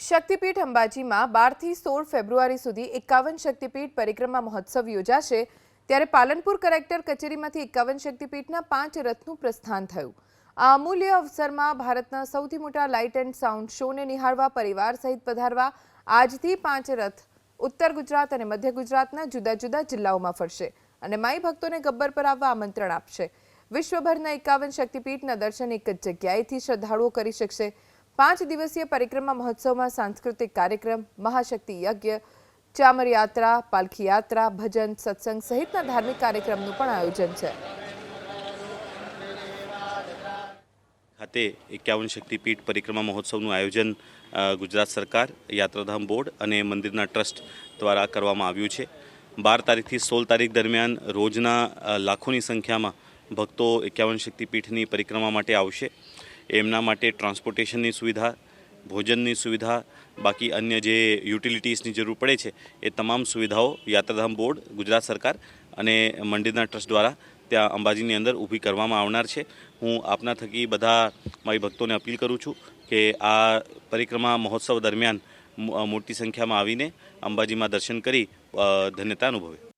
શક્તિપીઠ અંબાજીમાં બારથી સોળ ફેબ્રુઆરી સુધી એકાવન શક્તિપીઠ પરિક્રમા મહોત્સવ યોજાશે. ત્યારે પાલનપુર કલેક્ટર કચેરીમાંથી એકાવન શક્તિપીઠના પાંચ રથનું પ્રસ્થાન થયું. આ અમૂલ્ય અવસરમાં ભારતના સૌથી મોટા લાઇટ એન્ડ સાઉન્ડ શોને નિહાળવા, પરિવાર સહિત પધારવા આજથી પાંચ રથ ઉત્તર ગુજરાત અને મધ્ય ગુજરાતના જુદા જુદા જિલ્લાઓમાં ફરશે અને માઈ ભક્તોને ગબ્બર પર આવવા આમંત્રણ આપશે. વિશ્વભરના એકાવન શક્તિપીઠના દર્શન એક જ જગ્યાએથી શ્રદ્ધાળુઓ કરી શકશે. પાંચ દિવસીય પરિક્રમા મહોત્સવમાં સાંસ્કૃતિક કાર્યક્રમ, મહાશક્તિ યજ્ઞ ચામર યાત્રા પાલખી યાત્રા ભજન, સત્સંગ સહિતના ધાર્મિક કાર્યક્રમનું પણ આયોજન છે. ખાતે એકાવન શક્તિપીઠ પરિક્રમા મહોત્સવનું આયોજન ગુજરાત સરકાર, યાત્રાધામ બોર્ડ અને મંદિરના ટ્રસ્ટ દ્વારા કરવામાં આવ્યું છે. બાર તારીખથી સોળ તારીખ દરમિયાન રોજના લાખોની સંખ્યામાં ભક્તો એકાવન શક્તિપીઠની પરિક્રમા માટે આવશે. એમના માટે ટ્રાન્સપોર્ટેશનની સુવિધા, ભોજનની સુવિધા, બાકી અન્ય જે યુટિલિટીઝની જરૂર પડે છે, એ તમામ સુવિધાઓ યાત્રાધામ બોર્ડ, ગુજરાત સરકાર અને મંદિરના ટ્રસ્ટ દ્વારા ત્યાં અંબાજીની અંદર ઊભી કરવામાં આવનાર છે. હું આપના થકી બધા મારી ભક્તોને અપીલ કરું છું કે આ પરિક્રમા મહોત્સવ દરમિયાન મોટી સંખ્યામાં આવીને અંબાજીમાં દર્શન કરી ધન્યતા અનુભવે.